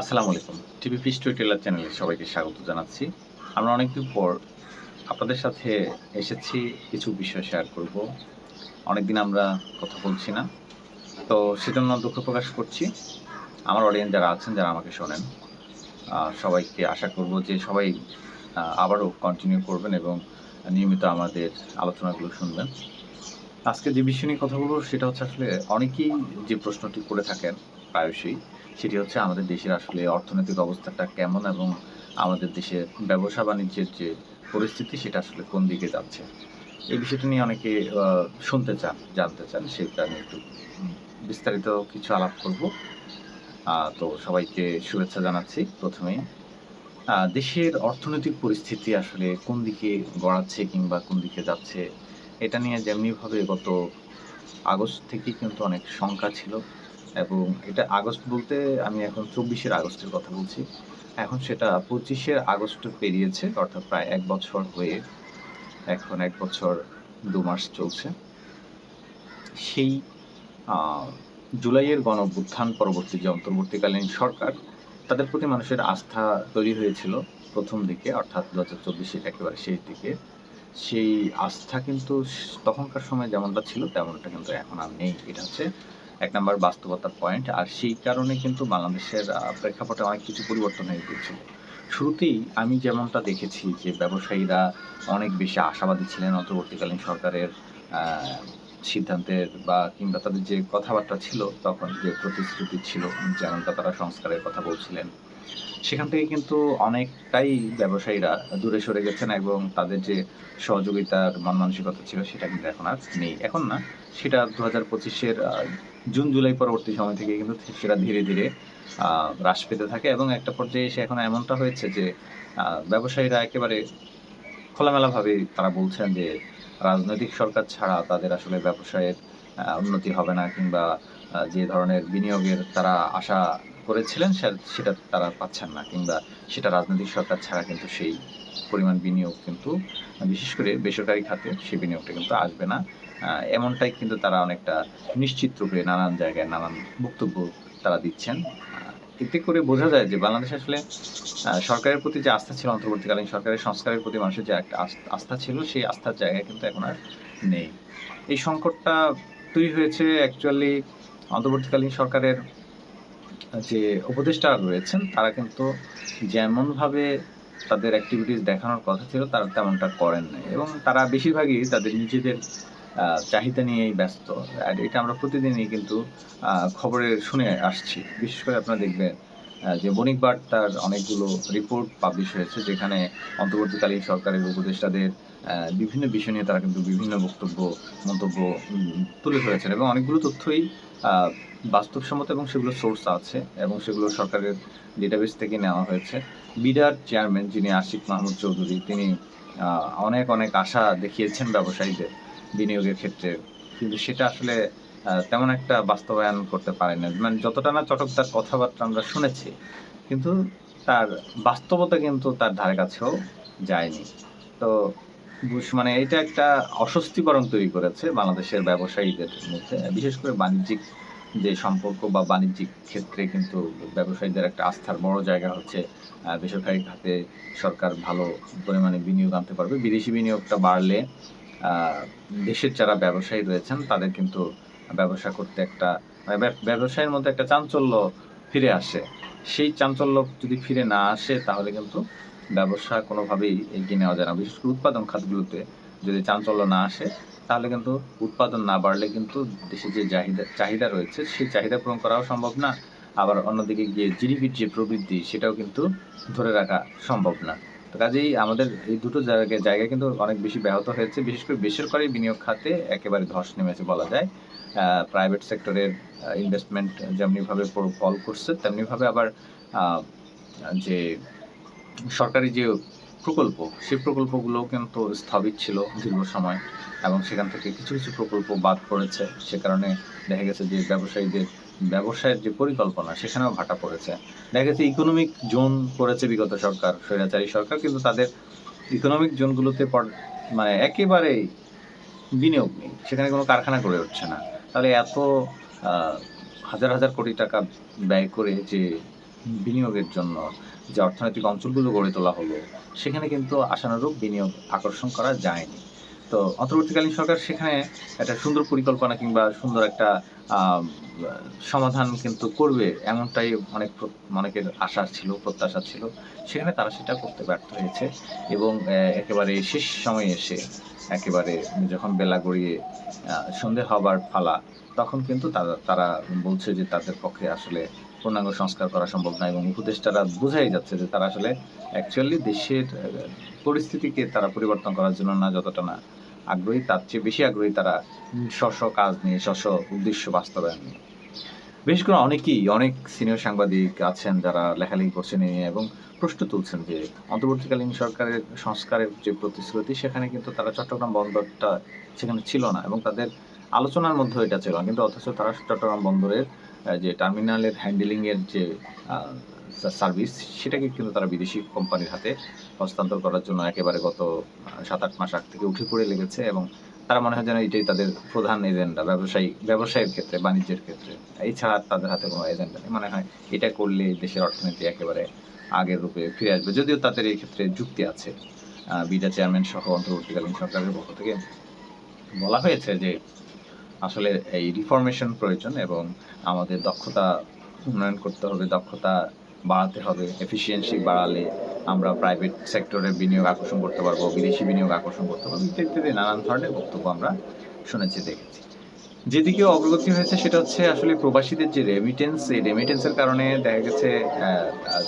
আসসালামু আলাইকুম। টিভি ফিস টেলার চ্যানেলে সবাইকে স্বাগত জানাচ্ছি। আমরা অনেকদিন পর আপনাদের সাথে এসেছি, কিছু বিষয় শেয়ার করব। অনেকদিন আমরা কথা বলছি না। তো সেজন্য দুঃখ প্রকাশ করছি। আমার অডিয়েন্স যারা আছেন, যারা আমাকে শোনেন সবাইকে আশা করব যে সবাই আবারও কন্টিনিউ করবেন এবং নিয়মিত আমাদের আলোচনাগুলো শুনবেন। আজকে যে বিষয় নিয়ে কথা বলব, সেটা হচ্ছে আসলে অনেকেই যে প্রশ্নটি করে থাকেন, প্রায়শই সেটি হচ্ছে আমাদের দেশের আসলে অর্থনৈতিক অবস্থাটা কেমন এবং আমাদের দেশের ব্যবসা বাণিজ্যের যে পরিস্থিতি, সেটা আসলে কোন দিকে যাচ্ছে? এই বিষয়টা নিয়ে অনেকে শুনতে চান, জানতে চান সেটা নিয়ে একটু বিস্তারিত কিছু আলাপ করব। তো সবাইকে শুভেচ্ছা জানাচ্ছি প্রথমেই। দেশের অর্থনৈতিক পরিস্থিতি আসলে কোন দিকে গড়াচ্ছে কিংবা কোন দিকে যাচ্ছে, এটা নিয়ে যেমনিভাবে গত আগস্ট থেকে কিন্তু অনেক শঙ্কা ছিল। এবং এটা আগস্ট বলতে আমি এখন চব্বিশের আগস্টের কথা বলছি। এখন সেটা পঁচিশের আগস্ট পেরিয়েছে, অর্থাৎ প্রায় এক বছর হয়ে এখন এক বছর দু মাস চলছে। সেই জুলাইয়ের গণ অভ্যুত্থান পরবর্তী যে অন্তর্বর্তীকালীন সরকার, তাদের প্রতি মানুষের আস্থা তৈরি হয়েছিল প্রথম দিকে, অর্থাৎ দু হাজার চব্বিশের একেবারে শেষ দিকে। সেই আস্থা কিন্তু তখনকার সময় যেমনটা ছিল, তেমনটা কিন্তু এখন আর নেই। এটা হচ্ছে এক নম্বর বাস্তবতার পয়েন্ট আর সেই কারণে কিন্তু বাংলাদেশের প্রেক্ষাপটে অনেক কিছু পরিবর্তন হয়ে গিয়েছিল। শুরুতেই আমি যেমনটা দেখেছি যে ব্যবসায়ীরা অনেক বেশি আশাবাদী ছিলেন অন্তর্বর্তীকালীন সরকারের সিদ্ধান্তের বা কিংবা তাদের যে কথাবার্তা ছিল তখন যে প্রতিশ্রুতি ছিল, যেমনটা তারা সংস্কারের কথা বলছিলেন। সেখান থেকে কিন্তু অনেকটাই ব্যবসায়ীরা দূরে সরে গেছেন এবং তাদের যে সহযোগিতার মন মানসিকতা ছিল সেটা কিন্তু এখন আর নেই। এখন না, সেটা দু হাজার পঁচিশের জুন, জুলাই পরবর্তী সময় থেকে কিন্তু সেটা ধীরে ধীরে হ্রাস পেতে থাকে এবং একটা পর্যায়ে এসে এখন এমনটা হয়েছে যে ব্যবসায়ীরা একেবারে খোলামেলাভাবে তারা বলছেন যে, রাজনৈতিক সরকার ছাড়া তাদের আসলে ব্যবসায়ের উন্নতি হবে না কিংবা যে ধরনের বিনিয়োগের তারা আশা করেছিলেন সেটা তারা পাচ্ছেন না কিংবা সেটা রাজনৈতিক সরকার ছাড়া কিন্তু সেই পরিমাণ বিনিয়োগ কিন্তু, বিশেষ করে বেসরকারি খাতে সেই বিনিয়োগটা কিন্তু আসবে না। এমনটাই কিন্তু তারা অনেকটা নিশ্চিত রূপে নানান জায়গায় নানান বক্তব্য তারা দিচ্ছেন। এতে করে বোঝা যায় যে বাংলাদেশ আসলে সরকারের প্রতি যে আস্থা ছিল অন্তর্বর্তীকালীন সরকারের সংস্কারের প্রতি মানুষের যে একটা আস্থা ছিল, সেই আস্থার জায়গায় কিন্তু এখন আর নেই। এই সংকটটা তৈরি হয়েছে অ্যাকচুয়ালি অন্তর্বর্তীকালীন সরকারের যে উপদেষ্টা রয়েছেন, তারা কিন্তু যেমনভাবে তাদের অ্যাক্টিভিটিস দেখানোর কথা ছিল, তারা তেমনটা করেন নাই। এবং তারা বেশিরভাগই তাদের নিজেদের চাহিদা নিয়েই ব্যস্ত। আর এটা আমরা প্রতিদিনই কিন্তু খবরে শুনে আসছি। বিশেষ করে আপনারা দেখবেন যে বণিক বার্তার অনেকগুলো রিপোর্ট পাবলিশ হয়েছে, যেখানে অন্তর্বর্তীকালীন সরকারের উপদেষ্টাদের বিভিন্ন বিষয় নিয়ে তারা কিন্তু বিভিন্ন বক্তব্য, মন্তব্য তুলে ধরেছেন। এবং অনেকগুলো তথ্যই বাস্তবসম্মত এবং সেগুলো সোর্স আছে এবং সেগুলো সরকারের ডেটাবেস থেকে নেওয়া হয়েছে। বিডার চেয়ারম্যান যিনি আশিক মাহমুদ চৌধুরী, তিনি অনেক অনেক আশা দেখিয়েছেন ব্যবসায়ীদের বিনিয়োগের ক্ষেত্রে। কিন্তু সেটা আসলে তেমন একটা বাস্তবায়ন করতে পারে না মানে যতটা না চটকদার কথাবার্তা আমরা শুনেছি, কিন্তু তার বাস্তবতা কিন্তু তার ধারে কাছেও যায়নি। তো মানে এটা একটা অস্বস্তিকরণ তৈরি করেছে বাংলাদেশের ব্যবসায়ীদের মধ্যে, বিশেষ করে বাণিজ্যিক যে সম্পর্ক বা বাণিজ্যিক ক্ষেত্রে কিন্তু ব্যবসায়ীদের একটা আস্থার বড় জায়গা হচ্ছে বেসরকারি খাতে সরকার ভালো পরিমাণে বিনিয়োগ আনতে পারবে। বিদেশি বিনিয়োগটা বাড়লে দেশের যারা ব্যবসায়ী রয়েছেন, তাদের কিন্তু ব্যবসা করতে একটা মানে ব্যব- ব্যবসায়ের মধ্যে একটা চাঞ্চল্য ফিরে আসে। সেই চাঞ্চল্য যদি ফিরে না আসে, তাহলে কিন্তু ব্যবসা কোনোভাবেই এগিয়ে নেওয়া যায় না। বিশেষ করে উৎপাদন খাতগুলোতে যদি চাঞ্চল্য না আসে তাহলে কিন্তু উৎপাদন না বাড়লে কিন্তু দেশের যে চাহিদা চাহিদা রয়েছে সেই চাহিদা পূরণ করাও সম্ভব না। আবার অন্যদিকে গিয়ে জিডিপির যে প্রবৃদ্ধি, সেটাও কিন্তু ধরে রাখা সম্ভব না। তো কাজেই আমাদের এই দুটো জায়গায় জায়গায় কিন্তু অনেক বেশি ব্যাহত হয়েছে। বিশেষ করে বেসরকারি বিনিয়োগ খাতে একেবারে ধস নেমেছে বলা যায়। প্রাইভেট সেক্টরের ইনভেস্টমেন্ট যেমনিভাবে ফল করছে, তেমনিভাবে আবার যে সরকারি যে প্রকল্প, সেই প্রকল্পগুলোও কিন্তু স্থবির ছিল দীর্ঘ সময় এবং সেখান থেকে কিছু কিছু প্রকল্প বাদ পড়েছে। সে কারণে দেখা গেছে যে ব্যবসায়ীদের, ব্যবসায়ের যে পরিকল্পনা, সেখানেও ভাটা পড়েছে। দেখা গেছে ইকোনমিক জোন করেছে বিগত সরকার, স্বৈরাচারী সরকার, কিন্তু তাদের ইকোনমিক জোনগুলোতে মানে একেবারেই বিনিয়োগ নেই। সেখানে কোনো কারখানা গড়ে উঠছে না। তাহলে এত হাজার হাজার কোটি টাকা ব্যয় করে যে বিনিয়োগের জন্য যে অর্থনৈতিক অঞ্চলগুলো গড়ে তোলা হলো, সেখানে কিন্তু আশানুরূপ বিনিয়োগ আকর্ষণ করা যায়নি। তো অন্তর্বর্তীকালীন সরকার সেখানে একটা সুন্দর পরিকল্পনা কিংবা সুন্দর একটা সমাধান কিন্তু করবে এমনটাই অনেক অনেকের আশা ছিল, প্রত্যাশা ছিল। সেখানে তারা সেটা করতে ব্যর্থ হয়েছে এবং একেবারে শেষ সময়ে এসে একেবারে যখন বেলা গড়িয়ে সন্ধে হবার ফালা তখন কিন্তু তারা তারা বলছে যে তাদের পক্ষে আসলে পূর্ণাঙ্গ সংস্কার করা সম্ভব না এবং উপদেষ্টারা বোঝাই যাচ্ছে যে তারা আসলে অ্যাকচুয়ালি দেশের পরিস্থিতিকে তারা পরিবর্তন করার জন্য না যতটা না আগ্রহী তার চেয়ে বেশি আগ্রহী তারা স্ব স্ব কাজ নিয়ে স্ব স্ব উদ্দেশ্য বাস্তবায়ন নিয়ে। বিশেষ করে অনেকেই অনেক সিনিয়র সাংবাদিক আছেন যারা লেখালেখি করছেন নিয়ে এবং প্রশ্ন তুলছেন যে অন্তর্বর্তীকালীন সরকারের সংস্কারের যে প্রতিশ্রুতি সেখানে কিন্তু তারা চট্টগ্রাম বন্দরটা সেখানে ছিল না এবং তাদের আলোচনার মধ্যে এটা ছিল না। কিন্তু অথচ তারা চট্টগ্রাম বন্দরের যে টার্মিনালের হ্যান্ডেলিংয়ের যে সার্ভিস সেটাকে কিন্তু তারা বিদেশি কোম্পানির হাতে হস্তান্তর করার জন্য একেবারে গত সাত আট মাস আগ থেকে উঠে পড়ে লেগেছে এবং তারা মনে হয় যেন এটাই তাদের প্রধান এজেন্ডা ব্যবসায়ী, ব্যবসায়ের ক্ষেত্রে, বাণিজ্যের ক্ষেত্রে। এছাড়া তাদের হাতে কোনো এজেন্ডা নেই। মনে হয় এটা করলে দেশের অর্থনীতি একেবারে আগের রূপে ফিরে আসবে। যদিও তাদের এই ক্ষেত্রে যুক্তি আছে। বিডা চেয়ারম্যান সহ অন্তর্বর্তীকালীন সরকারের পক্ষ থেকে বলা হয়েছে যে আসলে এই রিফরমেশন প্রয়োজন এবং আমাদের দক্ষতা উন্নয়ন করতে হবে, দক্ষতা বাড়াতে হবে। এফিসিয়েন্সি বাড়ালে আমরা প্রাইভেট সেক্টরে বিনিয়োগ আকর্ষণ করতে পারব, বিদেশি বিনিয়োগ আকর্ষণ করতে পারব, ইত্যাদি নানান ধরনের বক্তব্য আমরা শুনেছি, দেখেছি। যেদিকে অগ্রগতি হয়েছে সেটা হচ্ছে আসলে প্রবাসীদের যে রেমিটেন্স এই রেমিটেন্সের কারণে দেখা গেছে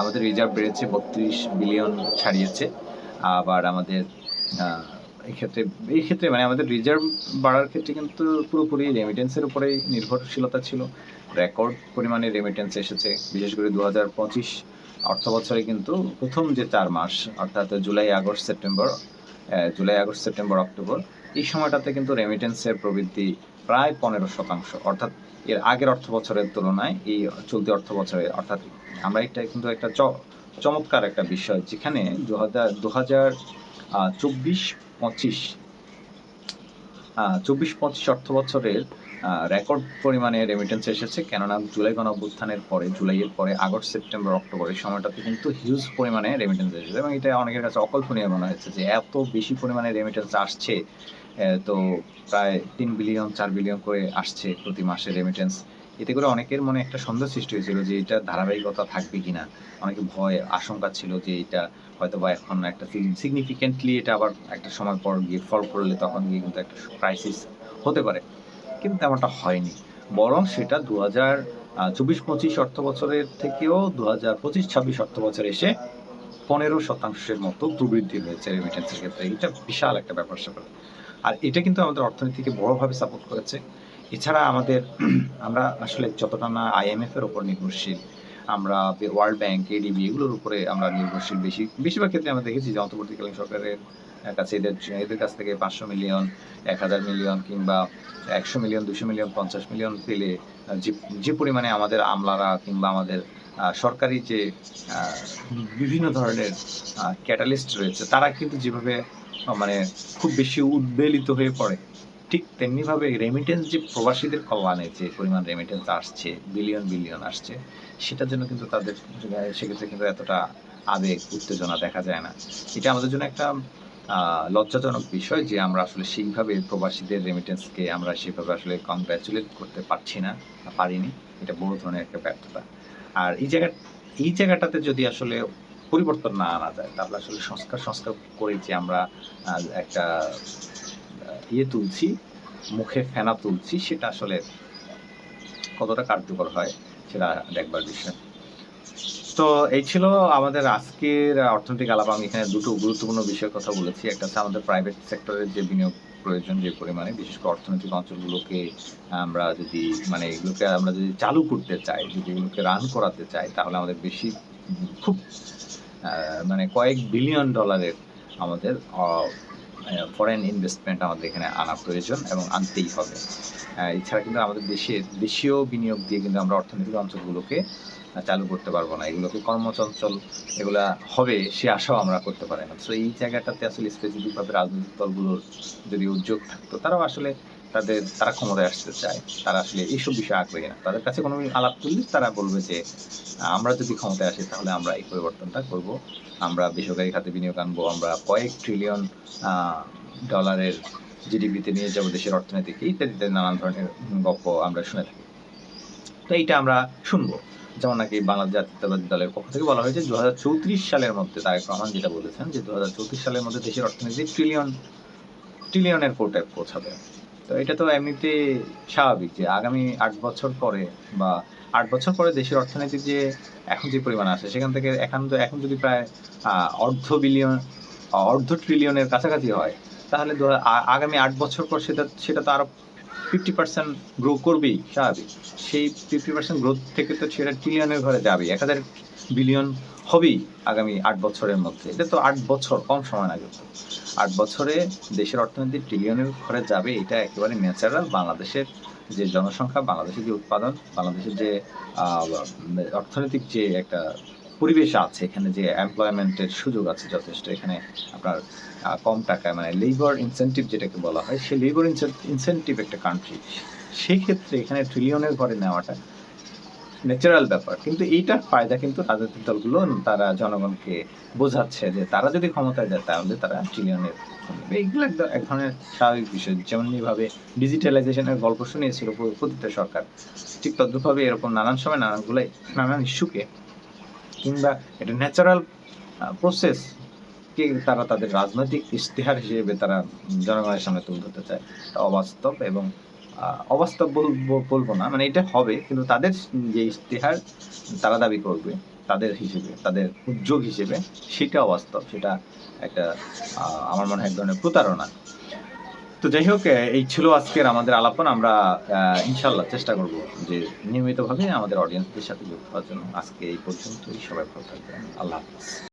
আমাদের রিজার্ভ বেড়েছে, বত্রিশ বিলিয়ন ছাড়িয়েছে। আবার আমাদের আহ, এই ক্ষেত্রে মানে আমাদের রিজার্ভ বাড়ার ক্ষেত্রে কিন্তু পুরোপুরি রেমিটেন্সের উপরেই নির্ভরশীলতা ছিল। রেকর্ড পরিমাণে রেমিটেন্স এসেছে। বিশেষ করে দু হাজার পঁচিশ অর্থ বছরে কিন্তু প্রথম যে চার মাস অর্থাৎ July August September July August September October এই সময়টাতে কিন্তু রেমিটেন্সের প্রবৃদ্ধি প্রায় পনেরো শতাংশ। অর্থাৎ এর আগের অর্থ বছরের তুলনায় এই চলতি অর্থ বছরে অর্থাৎ আমরা এটা কিন্তু একটা চমৎকার একটা বিষয় যেখানে দু হাজার দু হাজার চব্বিশ পঁচিশ। চব্বিশ পঁচিশ অর্থ বছরের রেকর্ড পরিমাণে রেমিটেন্স এসেছে, কেননা জুলাই গণ অভ্যুত্থানের পরে, জুলাইয়ের পরে, আগস্ট, সেপ্টেম্বর, অক্টোবর, এই সময়টাতে কিন্তু হিউজ পরিমাণে রেমিটেন্স এসেছে এবং এটা অনেকের কাছে অকল্পনীয় মনে হয়েছে যে এত বেশি পরিমাণে রেমিটেন্স আসছে তো প্রায় তিন বিলিয়ন চার বিলিয়ন করে আসছে প্রতি মাসে রেমিটেন্স এতে করে অনেকের মনে একটা সন্দেহ সৃষ্টি হয়েছিল যে এটা ধারাবাহিকতা থাকবে কিনা। অনেকে ভয়, আশঙ্কা ছিল যে এটা হয়তো বা এখন একটা সিগনিফিকেন্টলি এটা আবার একটা সময় পর গিয়ে ফল করলে তখন গিয়ে কিন্তু একটা ক্রাইসিস হতে পারে। কিন্তু তেমনটা হয়নি। বরং সেটা দু হাজার চব্বিশ পঁচিশ অর্থ বছরের থেকেও দু হাজার পঁচিশ ছাব্বিশ অর্থ বছরে এসে পনেরো শতাংশের মতো প্রবৃদ্ধি হয়েছে রেমিটেন্সের ক্ষেত্রে। এটা বিশাল একটা ব্যাপার স্যাপার। আর এটা কিন্তু আমাদের অর্থনীতিকে বড়ভাবে সাপোর্ট করেছে। এছাড়া আমাদের, আমরা আসলে যতটা না আইএমএফ এর উপর নির্ভরশীল আমরা ওয়ার্ল্ড ব্যাংক এডিবি এগুলোর উপরে আমরা নির্ভরশীল বেশি। বেশিরভাগ ক্ষেত্রে আমরা দেখেছি যে অন্তর্বর্তীকালীন সরকারের কাছে এদের এদের কাছ থেকে পাঁচশো মিলিয়ন এক হাজার মিলিয়ন কিংবা একশো মিলিয়ন দুশো মিলিয়ন পঞ্চাশ মিলিয়ন পেলে যে যে পরিমাণে আমাদের আমলারা কিংবা আমাদের সরকারি যে বিভিন্ন ধরনের ক্যাটালিস্ট রয়েছে, তারা কিন্তু যেভাবে মানে খুব বেশি উদ্বেলিত হয়ে পড়ে। ঠিক তেমনিভাবে রেমিটেন্স যে প্রবাসীদের কল্যাণে যে পরিমাণ রেমিটেন্স আসছে বিলিয়ন বিলিয়ন আসছে, সেটার জন্য কিন্তু তাদের সেক্ষেত্রে কিন্তু এতটা আবেগ, উত্তেজনা দেখা যায় না। এটা আমাদের জন্য একটা লজ্জাজনক বিষয় যে আমরা আসলে সেইভাবে প্রবাসীদের রেমিটেন্সকে আমরা সেভাবে আসলে কংগ্রাচুলেট করতে পারছি না পারিনি। এটা বড় ধরনের একটা ব্যর্থতা। আর এই জায়গা, এই জায়গাটাতে যদি আসলে পরিবর্তন না আনা যায়, তাহলে আসলে সংস্কার সংস্কার করে যে আমরা একটা ইয়ে তুলছি, মুখে ফেনা তুলছি, সেটা আসলে কতটা কার্যকর হয় সেটা দেখবার বিষয়। তো এই ছিল আমাদের আজকের অর্থনৈতিক আলাপ। আমি এখানে দুটো গুরুত্বপূর্ণ বিষয়ের কথা বলেছি। একটা হচ্ছে আমাদের প্রাইভেট সেক্টরের যে বিনিয়োগ প্রয়োজন যে পরিমাণে, বিশেষ করে অর্থনৈতিক অঞ্চলগুলোকে আমরা যদি মানে এগুলোকে আমরা যদি চালু করতে চাই, যদি এগুলোকে রান করাতে চাই, তাহলে আমাদের বেশি, খুব মানে কয়েক বিলিয়ন ডলারের আমাদের ফরেন ইনভেস্টমেন্ট আমাদের এখানে আনা প্রয়োজন এবং আনতেই হবে। এছাড়া কিন্তু আমাদের দেশের দেশীয় বিনিয়োগ দিয়ে কিন্তু আমরা অর্থনৈতিক অঞ্চলগুলোকে চালু করতে পারব না। এগুলোকে কর্মচঞ্চল, এগুলা হবে সে আশাও আমরা করতে পারি না। তো এই জায়গাটাতে আসলে স্পেসিফিকভাবে রাজনৈতিক দলগুলোর যদি উদ্যোগ থাকতো, তারাও আসলে তাদের, তারা ক্ষমতায় আসতে চায়, তারা আসলে এইসব বিষয়ে আগ্রহী না। তাদের কাছে কোনো আলাপ করলে তারা বলবে যে, আমরা যদি ক্ষমতায় আসি, তাহলে আমরা এই পরিবর্তনটা করব। আমরা বেসরকারি খাতে বিনিয়োগ আনব, আমরা কয়েক ট্রিলিয়ন ডলারের জিডিপিতে নিয়ে যাব দেশের অর্থনীতিকে, ইত্যাদিতে নানান ধরনের গল্প আমরা শুনে থাকি। তো এইটা আমরা শুনব। যেমন নাকি বাংলাদেশ জাতীয়তাবাদী দলের পক্ষ থেকে বলা হয়েছে দু হাজার চৌত্রিশ সালের মধ্যে, তারেক রহমান যেটা বলেছেন যে দু হাজার চৌত্রিশ সালের মধ্যে দেশের অর্থনীতি ট্রিলিয়ন ট্রিলিয়নের কোটায় পৌঁছাবে। তো এটা তো এমনিতে স্বাভাবিক যে আগামী আট বছর পরে বা আট বছর পরে দেশের অর্থনীতি যে এখন যে পরিমাণ আছে, সেখান থেকে এখন তো, এখন যদি প্রায় অর্ধ বিলিয়ন অর্ধ ট্রিলিয়নের কাছাকাছি হয়, তাহলে আগামী আট বছর পর সেটা সেটা তো আরও ফিফটি পার্সেন্ট গ্রো করবেই, স্বাভাবিক। সেই ফিফটি পার্সেন্ট গ্রোথ থেকে তো সেটা ট্রিলিয়নের ঘরে যাবেই, এক হাজার বিলিয়ন হবেই আগামী আট বছরের মধ্যে। এটা তো আট বছর, কম সময় কিন্তু আট বছরে দেশের অর্থনীতি ট্রিলিয়নের ঘরে যাবে, এটা একেবারে ন্যাচারাল বাংলাদেশের যে জনসংখ্যা, বাংলাদেশের যে উৎপাদন, বাংলাদেশের যে অর্থনৈতিক যে একটা পরিবেশ আছে, এখানে যে এমপ্লয়মেন্টের সুযোগ আছে যথেষ্ট। এখানে আপনার কম টাকায় মানে লেবার ইনসেন্টিভ যেটাকে বলা হয়, সেই লেবার ইনসেন্টিভ একটা কান্ট্রি সেই ক্ষেত্রে এখানে ট্রিলিয়নের ঘরে নেওয়াটা ন্যাচারাল ব্যাপার। কিন্তু এইটার ফায়দা কিন্তু রাজনৈতিক দলগুলো, তারা জনগণকে বোঝাচ্ছে যে তারা যদি ক্ষমতায় যায়, তাহলে তারা ট্রিলিয়নের এইগুলো একটা এক ধরনের স্বাভাবিক বিষয়। যেমনি ভাবে ডিজিটালাইজেশনের গল্প শুনিয়েছিল প্র- প্রতিটা সরকার। ঠিক তদ্রুপভাবে এরকম নানান সময় নানানগুলাই, নানান ইস্যুকে কিংবা এটা ন্যাচারাল প্রসেস কে তারা তাদের রাজনৈতিক ইশতেহার হিসেবে তারা জনগণের সামনে তুলে ধরতে চায়। অবাস্তব এবং অবাস্তব বলব না মানে এটা হবে, কিন্তু তাদের যে ইশতেহার, তারা দাবি করবে, তাদের হিসেবে, তাদের উদ্যোগ হিসেবে, সেটা অবাস্তব, সেটা একটা আমার মনে হয় এক ধরনের প্রতারণা। তো যাই হোক এই ছিল আজকের আমাদের আলাপন, আমরা ইনশাল্লাহ চেষ্টা করব যে নিয়মিতভাবে আমাদের অডিয়েন্সদের সাথে যুক্ত হওয়ার জন্য। আজকে এই পর্যন্তই, সবাই ভালো থাকবেন, আল্লাহ হাফিজ।